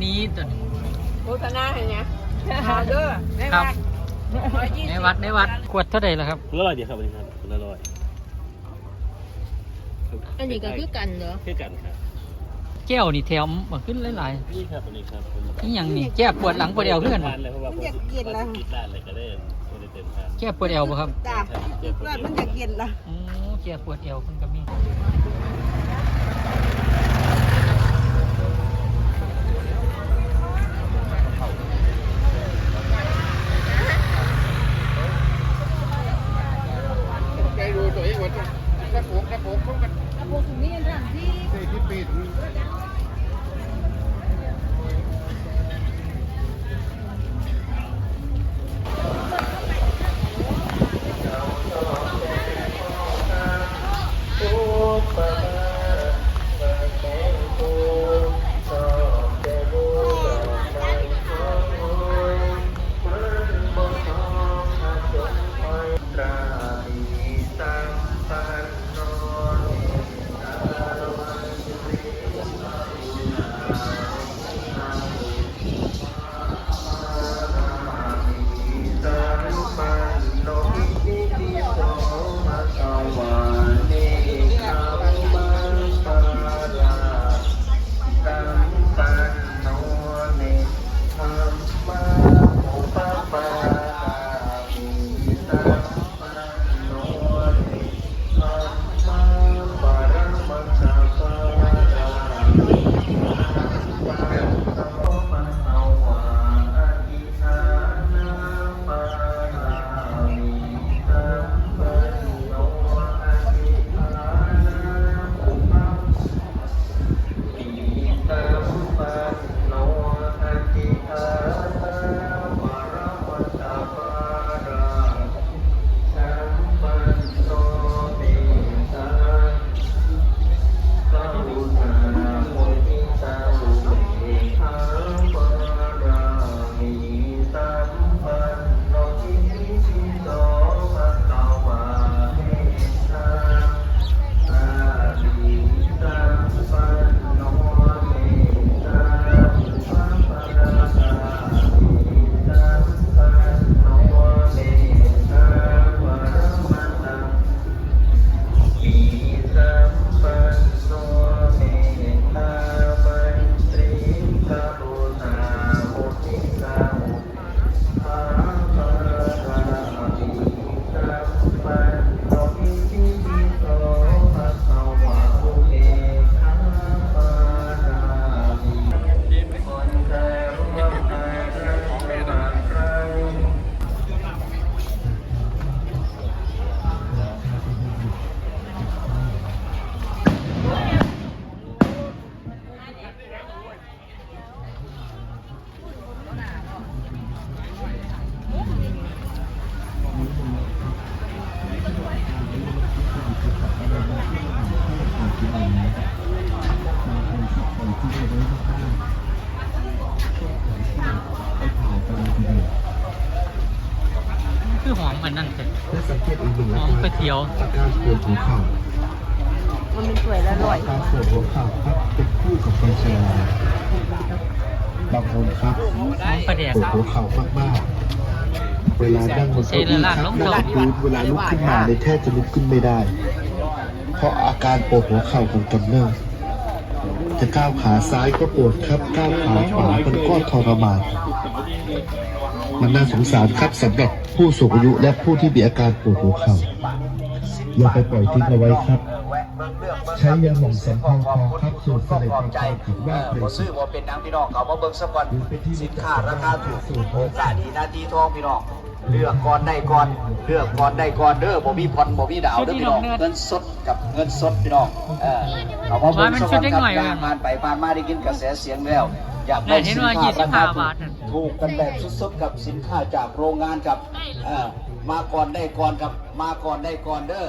ไงลดแล้ววันนี้ตัวนี้โฆษณาเห็นไหมออเดอร์ได้ครัไหบมในวัดในวัดขวดเท่าไหร่ละครับคุณละร้อยเดียวครับวันนี้ครับคุณละร้อยอันนี้ก็คือกันเหรอคือกันครับแก้วนี่แถมมาขึ้นหลายนี่ครับวันนี้ครับๆนี่อย่างนี่แก้ปวดหลังปวดเอวเพื่อนทานเลยเพราะว่าผมกินแล้วกินได้เลยก็ได้ไม่ได้เต็มทานแก้ปวดเอวบ่ครับ จ้าเพื่อนมันอยากกินละ โอ้แก้ปวดเอวมันก็มี คือหอมมันนั่นแต่และสังเกตอีกหนึ่งหอมกระเทียวอาการปวดหัวเข่ามันเป็นสวยและอร่อยอาการปวดหัวเข่าครับเป็นคู่กับคนชราบางคนครับหอมปลาแดกปวดหัวเข่ามากๆ เวลานั่งบนเก้าอี้ครับนั่งกับพื้นเวลาลุกขึ้นมาเลยแทบจะลุกขึ้นไม่ได้ เพราะอาการปวดหัวเข่าของกำเนิด จะก้าวขาซ้ายก็ปวดครับ ก้าวขาขวามันก็ทรมาน มันน่าสงสารครับสำหรับผู้สูงอายุและผู้ที่มีอาการปวดหัวเข่าอย่าไปปล่อยทิ้งเอาไว้ครับ ใช้ยาหม่องสำเภาทองครับสูตรเสด็จความใจผิดว่าเอเปอรบ่ตซื้อบ่เป็นหนังพี่น้องเขามาเบิ่งสักวันสินค้าราคาถูกโอกาสดีหนาทีทองพี่น้อง เลือกก่อนได้ก่อนเลือกก่อนได้ก่อนเด้อบ่มีผ่อนบ่มีดาวเด้อพี่น้องเงินสดกับเงินสดพี่น้องเออเขามาเบิ่งสักวันครับงานผ่านไปผ่านมาได้กินกระแสเสียงแล้ว อยากได้เห็สินนว่าค้ายี่สิราบคาห้าถูบากทนั่นถูกกันแบบสุดๆกับสินค้าจากโรงงานกับเอ่อมาก่อนได้ก่อนครับมาก่อนได้ก่อนเด้อ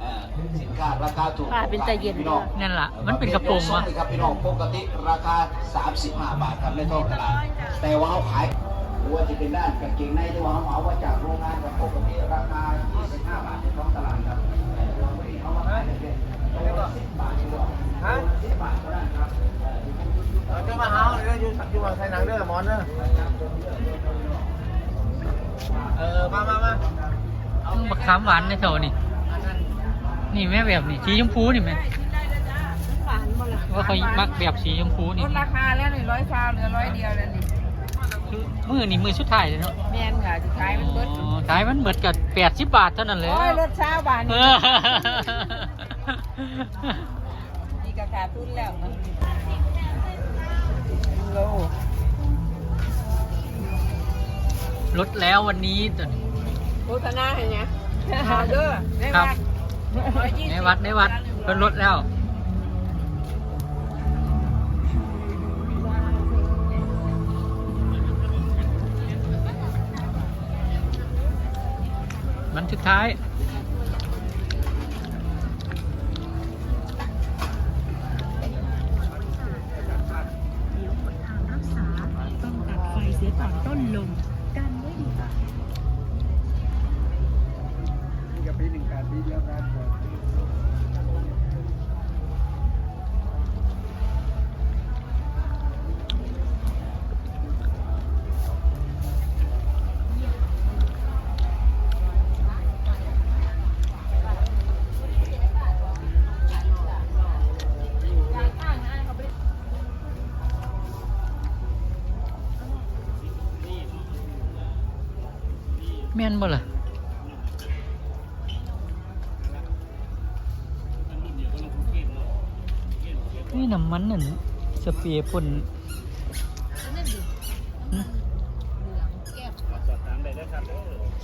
เอ่อสินค้าราคาถูกป้าเป็นตาเย็นพี่น้องนั่นล่ะ มันเป็นกระโปรงวะครับพี่น้องปกติราคา 35 บาทครับในท้องตลาด แต่ว่าเขาขาย หรือว่าจะเป็นด้านกางเกงในที่ว่าเขาเอามาจากโรงงานกับปกติราคา 25 บาทในท้องตลาดครับเราไม่เอามาขายเป็น10บาทดีกว่า10บาทก็ได้ครับเอ่ออยู่มาใส่หนังเด้อหมอนเด้อเออมามามาบักขามหวานในเถานี่ นี่แม่แบบนี่สีชมพูนี่แม่หวานบ่ล่ะว่าเขามักแบบสีชมพูนี่ดราคาแล้วนี่ร้อยชาเหลือร้อยเดียวแล้วนี่ คือมือนี่มือสุดท้ายเลยเนาะแม่นค่ะสุดท้ายมันเบิดอ๋อขายมันเบิดกับแปดสิบบาทเท่านั้นเลยโอ้ยรถเช้าบานเอนี่อนี่ก็ขาดทุนแล้วโลลดแล้ววันนี้ตัวนี้โฆษณาเห็นไหมเอาเด้อได้ครับร้อยยี่สิบ ในวัดในวัดเพิ่นลดแล้ว มันสุดท้าย ต้องตัดไฟเสียก่อนต้นลม กันไว้ดีกับปีหนึ่งการปีเดียวกัน แม่นบ่ล่ะนี่น้ำมันนั่นสเปรย์พ่นหึ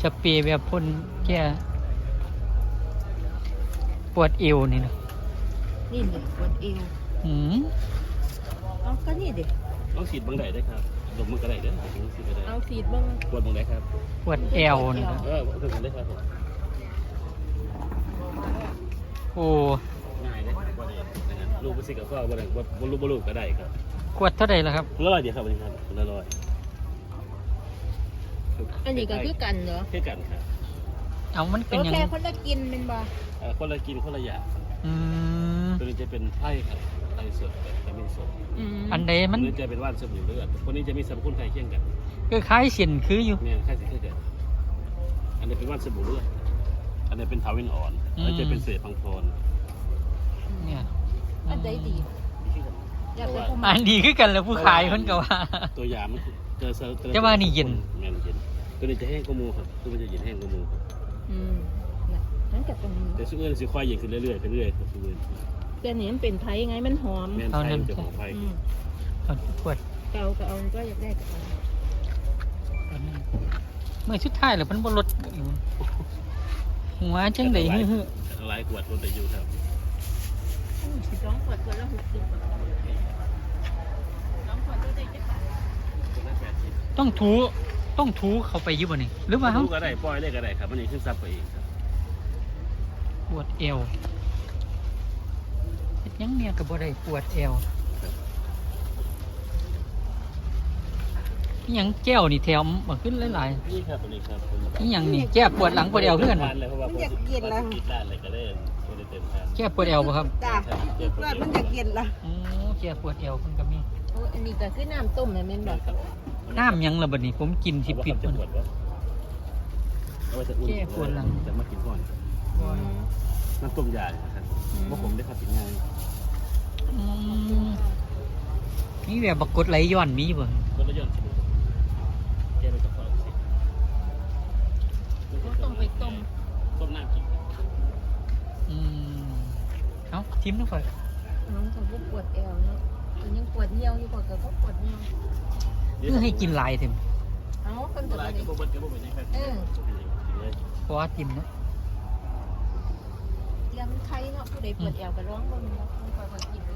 สเปรย์แบบพ่นแก้ปวดเอวนี่นะนี่เด็กปวดเอวหืมเอาก็นี่เด็กลองฉีดบังได้ได้ครับ ดมมือก็ได้เด้อลองฉีดก็ได้เอาสีดบ้างปวดบังได้ครับปวดเอวนี่นะเออถึงกันได้ครับผมโอ้ง่ายเลยบ่ได้นะครับลูกบ่สิกับก็บ่ได้บ่บ่รู้บ่รู้ก็ได้ครับขวดเท่าไหร่ล่ะครับละร้อยเดียวครับอันนี้ครับละร้อยอันนี้ก็คือกันเหรอคือกันครับเอามันเป็นโอหยังแค่คนละกินเป็นบ่เอ่อคนละกินคนละอย่างอืม ตัวนี้จะเป็นไพ่ครับไพ่สดแบบขมิ้นสดอืมอันใดมันตัวนี้จะเป็นว่านสบู่เลือดคนนี้จะมีสรรพคุณใกล้เคียงกันก็คล้ายเสียนคืออยู่เนี่ยใกล้สิคล้ายกันอันนี้เป็นว่านสบู่เลือดอันนี้เป็นเทาวินอ่อนอืมแล้วจะเป็นเศษพังพรเนี่ยอันใดดีอยากได้ผู้อันดีคือกันแล้วผู้ขายเพิ่นก็ว่า ตัวยามันคือเจอเซลล์แต่ว่านี่เย็นแม่นเย็นตัวนี้จะแห้งกว่าหมูครับตัวนี้จะเย็นแห้งกว่าหมูครับอืมน่ะนั่นกับตรงนี้แต่ซุปเอิญสิค่อยเย็นขึ้นเรื่อยๆไปเรื่อยๆครับซุปเอิญ แต่นี่มันเป็นไทยไงมันหอมแม่นเอาไทยนั่นมันจะของไทยอืมเอาขวดเกาก็เอาก็อยากได้ก็เอาเอานั่นเมื่อชุดท้ายแล้วเพิ่นบ่ลดอยู่หัวจังได๋ฮือหลายขวดรถแต่อยู่ครับสิบสองขวดขวดละหกสิบบาทสองขวดก็ได้เจ็ดบาทตัวละแปดสิบๆต้องถูต้องถูเข้าไปอยู่บ่นี่หรือว่าเฮาลูกก็ได้ปล่อยได้ก็ได้ครับมันนี่ขึ้นซับไปเองครับปวดเอวเฮ็ดห ยังเนี่ยก็บ่ได้ปวดเอวอีหยังแก้วนี่แถมมาขึ้นหลายนี่ครับตัวนี้ครับผมๆอีหยังนี่แก้ปวดหลังปวดเอวคือกันบ่ทานเลยเพราะว่าผมสิปิดร้านเลยก็ได้ไม่ได้เต็มทานแก้ปวดเอวบ่ครับจ้าเลือดมันอยากเย็นละอ๋อแก้ปวดเอวเพิ่นก็มีโอ้อันนี้ก็คือน้ำต้มเลยแม่นบ่ครับน้ำหยังล่ะบัดนี้ผมกินสิว่าปิดจะมันปวดวะเอาไว้จะอุ่นแก้ปวดหลัง จะมากินก่อนอืมน้ำต้มยาเนี่ย ครับว่าผมได้ขับกินง่ายอืมนี่แบบบักกดไหลย้อนมีบ่ก็ระยอนแก้ไปกับข้าวสิก็ต้องไปต้มต้มน้ำกินอืมเอ้าทิมนึงก่อนน้องเขาก็ปวดเอวเนาะมันยังปวดเหี่ยวอยู่กว่าก็ปวดเหี่ยวเพื่อให้กินหลายเต็มเอาคนตัวลายกนี้ระบอกกระบอกเป็นยังไงเออเพราะว่าทิมเนาะ เตรียมไข่เนาะผู้ใดปวดเอวก็ร้องเบิ่งเนาะมันค่อยๆกินเ